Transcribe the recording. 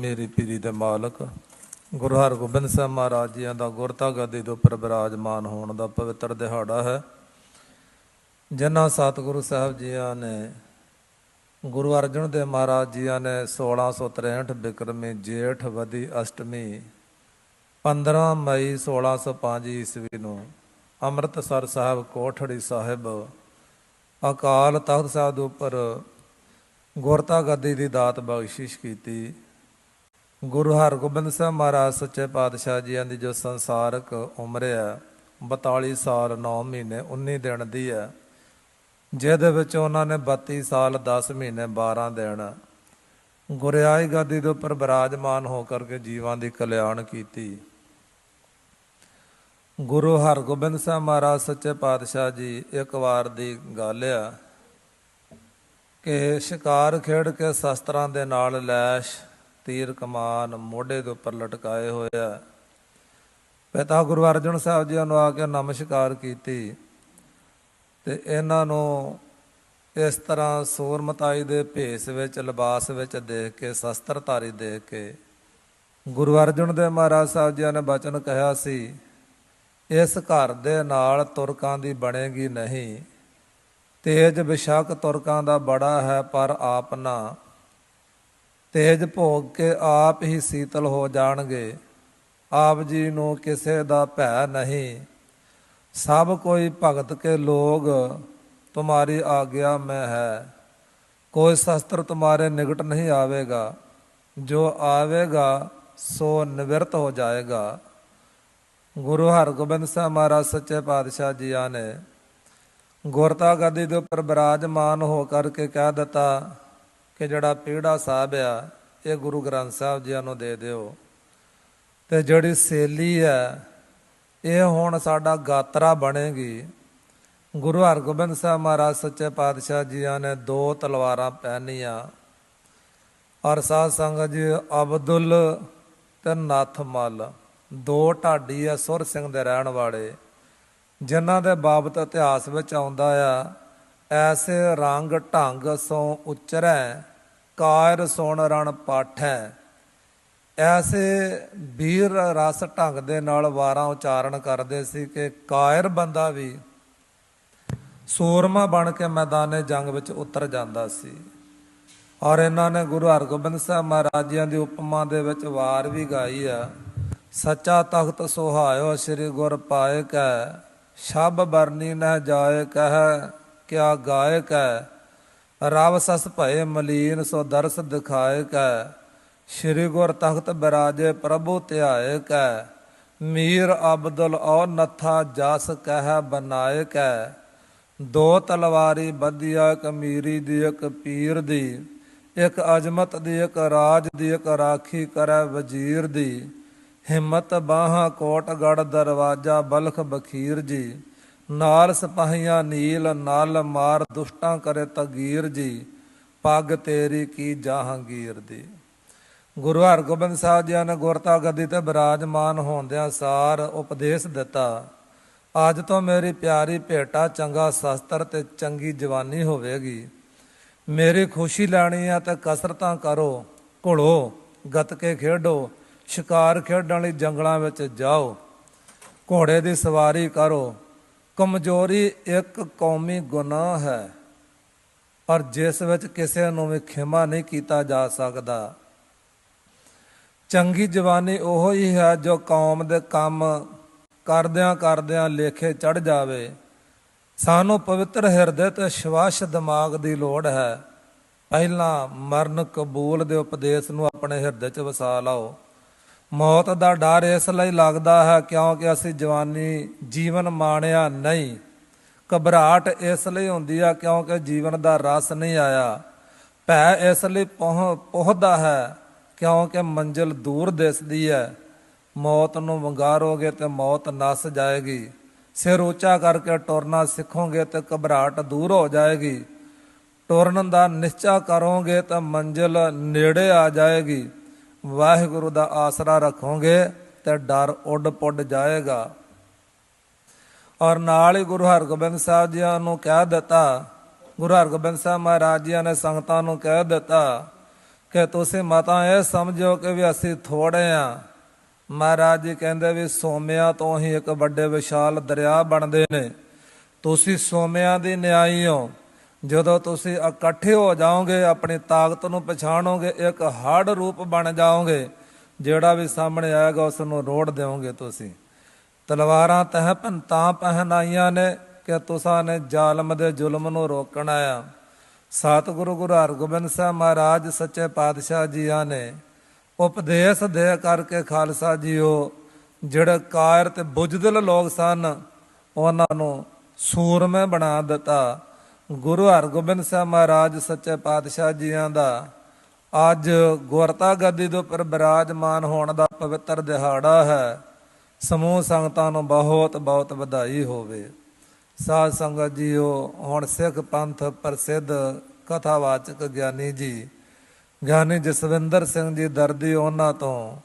ਮੇਰੀ ਪੀਰੀ ਦੇ ਮਾਲਕ, ਗੁਰੂ ਹਰਗੋਬਿੰਦ ਸਾਹਿਬ ਮਹਾਰਾਜ ਜੀਆਂ ਦਾ ਗੁਰਤਾ ਗੱਦੀ ਦੇ ਉੱਪਰ ਬਿਰਾਜਮਾਨ ਹੋਣ ਦਾ ਪਵਿੱਤਰ ਦਿਹਾੜਾ ਹੈ। ਜਿਨ੍ਹਾਂ ਸਤਿਗੁਰੂ ਸਾਹਿਬ ਜੀਆਂ ਨੇ, ਗੁਰੂ ਅਰਜਨ ਦੇਵ ਮਹਾਰਾਜ ਜੀਆਂ ਨੇ 1663 ਬਿਕਰਮੀ ਜੇਠ ਵਦੀ ਅਸ਼ਟਮੀ 15 ਮਈ 1605 ਈਸਵੀ ਨੂੰ ਅੰਮ੍ਰਿਤਸਰ ਸਾਹਿਬ ਕੋਠੜੀ ਸਾਹਿਬ, ਅਕਾਲ ਤਖਤ ਸਾਹਿਬ ਦੇ ਉੱਪਰ ਗੁਰਤਾ ਗੱਦੀ ਦੀ ਦਾਤ ਬਖਸ਼ਿਸ਼ ਕੀਤੀ। ਗੁਰੂ ਹਰਗੋਬਿੰਦ ਸਾਹਿਬ ਮਹਾਰਾਜ ਸੱਚੇ ਪਾਤਸ਼ਾਹ ਜੀਆਂ ਦੀ ਜੋ ਸੰਸਾਰਕ ਉਮਰ ਹੈ 42 ਸਾਲ 9 ਮਹੀਨੇ 19 ਦਿਨ ਦੀ ਹੈ, ਜਿਹਦੇ ਵਿੱਚ ਉਹਨਾਂ ਨੇ 32 ਸਾਲ 10 ਮਹੀਨੇ 12 ਦਿਨ ਗੁਰਿਆਈ ਗਾਦੀ ਦੇ ਉੱਪਰ ਬਿਰਾਜਮਾਨ ਹੋ ਕਰਕੇ ਜੀਵਾਂ ਦੀ ਕਲਿਆਣ ਕੀਤੀ। ਗੁਰੂ ਹਰਗੋਬਿੰਦ ਸਾਹਿਬ ਮਹਾਰਾਜ ਸੱਚੇ ਪਾਤਸ਼ਾਹ ਜੀ, ਇੱਕ ਵਾਰ ਦੀ ਗੱਲ ਆ ਕਿ ਸ਼ਿਕਾਰ ਖੇਡ ਕੇ ਸ਼ਸਤਰਾਂ ਦੇ ਨਾਲ ਲੈਸ਼ ਤੀਰ ਕਮਾਨ ਮੋਢੇ ਦੇ ਉੱਪਰ ਲਟਕਾਏ ਹੋਇਆ ਪਿਤਾ ਗੁਰੂ ਅਰਜਨ ਸਾਹਿਬ ਜੀ ਨੂੰ ਆ ਕੇ ਨਮਸਕਾਰ ਕੀਤੀ ਤੇ ਇਹਨਾਂ ਨੂੰ ਇਸ ਤਰ੍ਹਾਂ ਸੂਰਮਤਾਈ ਦੇ ਭੇਸ ਵਿੱਚ, ਲਿਬਾਸ ਵਿੱਚ ਦੇਖ ਕੇ, ਸ਼ਸਤਰਧਾਰੀ ਦੇਖ ਕੇ ਗੁਰੂ ਅਰਜਨ ਦੇ ਮਹਾਰਾਜ ਸਾਹਿਬ ਜੀ ਨੇ ਬਚਨ ਕਿਹਾ ਸੀ, ਇਸ ਘਰ ਦੇ ਨਾਲ ਤੁਰਕਾਂ ਦੀ ਬਣੇਗੀ ਨਹੀਂ। ਤੇਜ ਬਿਸ਼ਕ ਤੁਰਕਾਂ ਦਾ ਬੜਾ ਹੈ, ਪਰ ਆਪ ਨਾ ਤੇਜ ਭੋਗ ਕੇ ਆਪ ਹੀ ਸੀਤਲ ਹੋ ਜਾਣਗੇ। ਆਪ ਜੀ ਨੂੰ ਕਿਸੇ ਦਾ ਭੈ ਨਹੀਂ। ਸਭ ਕੋਈ ਭਗਤ ਕੇ ਲੋਗ, ਤੁਹਾਰੀ ਆਗਿਆ ਮੈਂ ਹੈ। ਕੋਈ ਸ਼ਸਤਰ ਤੁਹਾਰੇ ਨਿਕਟ ਨਹੀਂ ਆਵੇਗਾ। ਜੋ ਆਵੇਗਾ, ਸੋ ਨਿਵਰਤ ਹੋ ਜਾਏਗਾ। ਗੁਰੂ ਹਰਗੋਬਿੰਦ ਸਾਹਿਬ ਮਹਾਰਾਜ ਸੱਚੇ ਪਾਤਸ਼ਾਹ ਜੀ ਆਨੇ ਗੁਰਤਾ ਗਦੀ ਦੇ ਉੱਪਰ ਬਿਰਾਜਮਾਨ ਹੋ ਕਰਕੇ ਕਹਿ ਦਿੱਤਾ ਕਿ ਜਿਹੜਾ ਪੀੜਾ ਸਾਹਿਬ ਆ, ਇਹ ਗੁਰੂ ਗ੍ਰੰਥ ਸਾਹਿਬ ਜੀਆਂ ਨੂੰ ਦੇ ਦਿਓ। ਤੇ ਜਿਹੜੀ ਸੇਲੀ ਹੈ ਇਹ ਹੁਣ ਸਾਡਾ ਗਾਤਰਾ ਬਣੇਗੀ। ਗੁਰੂ ਹਰਗੋਬਿੰਦ ਸਾਹਿਬ ਮਹਾਰਾਜ ਸੱਚੇ ਪਾਤਸ਼ਾਹ ਜੀਆਂ ਨੇ ਦੋ ਤਲਵਾਰਾਂ ਪਹਿਨੀਆਂ। ਔਰ ਸਾਧ ਸੰਗਤ ਜੀ, ਅਬਦੁੱਲ ਤੇ ਨੱਥ ਮੱਲ ਦੋ ਢਾਡੀ ਆ, ਸੁਰ ਸਿੰਘ ਦੇ ਰਹਿਣ ਵਾਲੇ, ਜਿਨ੍ਹਾਂ ਦੇ ਬਾਬਤ ਇਤਿਹਾਸ ਵਿੱਚ ਆਉਂਦਾ ਆ ਐਸੇ ਰੰਗ ਢੰਗ ਸੋ ਉਚਰੈ, ਕਾਇਰ ਸੁਣ ਰਣ ਪਾਠੈ। ਐਸੇ ਵੀਰ ਰਸ ਢੰਗ ਦੇ ਨਾਲ ਵਾਰਾਂ ਉਚਾਰਨ ਕਰਦੇ ਸੀ ਕਿ ਕਾਇਰ ਬੰਦਾ ਵੀ ਸੂਰਮਾ ਬਣ ਕੇ ਮੈਦਾਨੇ ਜੰਗ ਵਿੱਚ ਉਤਰ ਜਾਂਦਾ ਸੀ। ਔਰ ਇਹਨਾਂ ਨੇ ਗੁਰੂ ਹਰਗੋਬਿੰਦ ਸਾਹਿਬ ਮਹਾਰਾਜਿਆਂ ਦੀ ਉਪਮਾ ਦੇ ਵਿੱਚ ਵਾਰ ਵੀ ਗਾਈ ਆ, ਸੱਚਾ ਤਖਤ ਸੁਹਾਇਓ ਸ੍ਰੀ ਗੁਰ ਪਾਏ ਕੈ, ਸ਼ਬ ਬਰਨੀ ਨ ਜਾਏ ਕਹਿ ਕਿਆ ਗਾਇਕ ਹੈ? ਰਵ ਸਸ ਭਏ ਮਲੀਨ, ਸੋ ਦਰਸ ਦਿਖਾਏ ਕੈ ਸ੍ਰੀ ਗੁਰ ਤਖਤ ਬਿਰਾਜੇ ਪ੍ਰਭੂ ਧਿਆਏ ਕੈ ਮੀਰ ਅਬਦੁਲ ਔ ਨਥਾ ਜਸ ਕਹਿ ਬਨਾਏ ਕੈ ਦੋ ਤਲਵਾਰੀ ਬੱਧਿਆ ਕਮੀਰੀ ਦੀ, ਇੱਕ ਪੀਰ ਦੀ। ਇੱਕ ਅਜਮਤ ਦੀ, ਇੱਕ ਰਾਜ ਦੀ, ਇੱਕ ਰਾਖੀ ਕਰੈ ਵਜ਼ੀਰ ਦੀ। ਹਿੰਮਤ ਬਾਹਾਂ ਕੋਟਗੜ ਦਰਵਾਜਾ ਬਲਖ ਬਖੀਰ ਜੀ। ਨਾਲ ਸਿਪਾਹੀਆਂ ਨੀਲ, ਨਲ ਮਾਰ ਦੁਸ਼ਟਾਂ ਕਰੇ ਤਗੀਰ ਜੀ, ਪੱਗ ਤੇਰੀ ਕੀ ਜਹਾਂਗੀਰ ਦੀ। ਗੁਰੂ ਹਰਗੋਬਿੰਦ ਸਾਹਿਬ ਜੀ ਨੇ ਗੁਰਤਾ ਗੱਦੀ ਤੇ ਬਿਰਾਜਮਾਨ ਹੋਂਦਿਆਂ ਸਾਰ ਉਪਦੇਸ਼ ਦਿੱਤਾ, ਅੱਜ ਤੋਂ ਮੇਰੀ ਪਿਆਰੀ ਭੇਟਾ ਚੰਗਾ ਸ਼ਸਤਰ ਤੇ ਚੰਗੀ ਜਵਾਨੀ ਹੋਵੇਗੀ। ਮੇਰੀ ਖੁਸ਼ੀ ਲੈਣੀ ਆ ਤੇ ਕਸਰਤਾਂ ਕਰੋ, ਘੁਲੋ, ਗੱਤਕੇ ਖੇਡੋ, ਸ਼ਿਕਾਰ ਖੇਡਣ ਲਈ ਜੰਗਲਾਂ ਵਿੱਚ ਜਾਓ। ਘੋੜੇ ਦੀ ਸਵਾਰੀ ਕਰੋ ਕਮਜ਼ੋਰੀ ਇੱਕ ਕੌਮੀ ਗੁਨਾਹ ਹੈ, ਪਰ ਜਿਸ ਵਿੱਚ ਕਿਸੇ ਨੂੰ ਵੀ ਖਿਮਾ ਨਹੀਂ ਕੀਤਾ ਜਾ ਸਕਦਾ। ਚੰਗੀ ਜਵਾਨੀ ਉਹ ਹੀ ਹੈ ਜੋ ਕੌਮ ਦੇ ਕੰਮ ਕਰਦਿਆਂ ਕਰਦਿਆਂ ਲੇਖੇ ਚੜ ਜਾਵੇ। ਸਾਨੂੰ ਪਵਿੱਤਰ ਹਿਰਦੇ ਤੇ ਸ਼ਵਾਸ਼ ਦਿਮਾਗ ਦੀ ਲੋੜ ਹੈ। ਪਹਿਲਾਂ ਮਰਨ ਕਬੂਲ ਦੇ ਉਪਦੇਸ਼ ਨੂੰ ਆਪਣੇ ਹਿਰਦੇ 'ਚ ਵਸਾ ਲਓ। ਮੌਤ ਦਾ ਡਰ ਇਸ ਲਈ ਲੱਗਦਾ ਹੈ ਕਿਉਂਕਿ ਅਸੀਂ ਜਵਾਨੀ ਜੀਵਨ ਮਾਣਿਆ ਨਹੀਂ। ਘਬਰਾਹਟ ਇਸ ਲਈ ਹੁੰਦੀ ਆ ਕਿਉਂਕਿ ਜੀਵਨ ਦਾ ਰਸ ਨਹੀਂ ਆਇਆ। ਭੈ ਇਸ ਲਈ ਪਹੁੰਚਦਾ ਹੈ ਕਿਉਂਕਿ ਮੰਜ਼ਿਲ ਦੂਰ ਦਿਸਦੀ ਹੈ। ਮੌਤ ਨੂੰ ਵੰਗਾਰੋਗੇ ਤੇ ਮੌਤ ਨਸ ਜਾਏਗੀ। ਸਿਰ ਉੱਚਾ ਕਰਕੇ ਟੁਰਨਾ ਸਿੱਖੋਗੇ ਤੇ ਘਬਰਾਹਟ ਦੂਰ ਹੋ ਜਾਏਗੀ। ਟੁਰਨ ਦਾ ਨਿਸ਼ਚਾ ਕਰੋਗੇ ਤਾਂ ਮੰਜ਼ਿਲ ਨੇੜੇ ਆ ਜਾਏਗੀ। ਵਾਹਿਗੁਰੂ ਦਾ ਆਸਰਾ ਰੱਖੋਗੇ ਤੇ ਡਰ ਉੱਡ ਪੁੱਡ ਜਾਏਗਾ। ਔਰ ਨਾਲ ਹੀ ਗੁਰੂ ਹਰਗੋਬਿੰਦ ਸਾਹਿਬ ਜੀ ਨੂੰ ਕਹਿ ਦਿੱਤਾ, ਗੁਰੂ ਹਰਗੋਬਿੰਦ ਸਾਹਿਬ ਮਹਾਰਾਜ ਜੀ ਨੇ ਸੰਗਤਾਂ ਨੂੰ ਕਹਿ ਦਿੱਤਾ ਕਿ ਤੁਸੀਂ ਮਾਤਾ ਇਹ ਸਮਝੋ ਕਿ ਵੀ ਅਸੀਂ ਥੋੜੇ ਆ। ਮਹਾਰਾਜ ਜੀ ਕਹਿੰਦੇ ਵੀ ਸੋਮਿਆਂ ਤੋਂ ਹੀ ਇੱਕ ਵੱਡੇ ਵਿਸ਼ਾਲ ਦਰਿਆ ਬਣਦੇ ਨੇ। ਤੁਸੀਂ ਸੋਮਿਆਂ ਦੀ ਨਿਆਈ ਹੋ। ਜਦੋਂ ਤੁਸੀਂ ਇਕੱਠੇ ਹੋ ਜਾਓਗੇ, ਆਪਣੀ ਤਾਕਤ ਨੂੰ ਪਛਾਣੋਗੇ, ਇੱਕ ਹੜ ਰੂਪ ਬਣ ਜਾਓਗੇ, ਜਿਹੜਾ ਵੀ ਸਾਹਮਣੇ ਆਏਗਾ ਉਸ ਨੂੰ ਰੋੜ ਦਿਓਗੇ ਤੁਸੀਂ। ਤਲਵਾਰਾਂ ਤਹ ਤਾਂ ਪਹਿਨਾਈਆਂ ਨੇ ਕਿ ਤੁਸਾਂ ਨੇ ਜ਼ਾਲਮ ਦੇ ਜ਼ੁਲਮ ਨੂੰ ਰੋਕਣਾ ਆ। ਸਤਿਗੁਰੂ ਗੁਰੂ ਹਰਗੋਬਿੰਦ ਸਾਹਿਬ ਮਹਾਰਾਜ ਸੱਚੇ ਪਾਤਸ਼ਾਹ ਜੀਆਂ ਨੇ ਉਪਦੇਸ਼ ਦੇ ਕਰਕੇ ਖਾਲਸਾ ਜੀਓ, ਜਿਹੜੇ ਕਾਇਰ ਤੇ ਬੁਝਦਿਲ ਲੋਕ ਸਨ, ਉਹਨਾਂ ਨੂੰ ਸੂਰਮੇ ਬਣਾ ਦਿੱਤਾ। ਗੁਰੂ ਹਰਗੋਬਿੰਦ ਸਾਹਿਬ ਮਹਾਰਾਜ ਸੱਚੇ ਪਾਤਸ਼ਾਹ ਜੀਆਂ ਦਾ, ਅੱਜ ਗੁਰਤਾ ਗੱਦੀ ਦੇ ਉੱਪਰ ਬਿਰਾਜਮਾਨ ਹੋਣ ਦਾ ਪਵਿੱਤਰ ਦਿਹਾੜਾ ਹੈ। ਸਮੂਹ ਸੰਗਤਾਂ ਨੂੰ ਬਹੁਤ ਬਹੁਤ ਵਧਾਈ ਹੋਵੇ। ਸਾਧ ਸੰਗਤ ਜੀਓ, ਹੁਣ ਸਿੱਖ ਪੰਥ ਪ੍ਰਸਿੱਧ ਕਥਾਵਾਚਕ ਗਿਆਨੀ ਜੀ, ਗਿਆਨੀ ਜਸਵਿੰਦਰ ਸਿੰਘ ਜੀ ਦਰਦੀ ਉਹਨਾਂ ਤੋਂ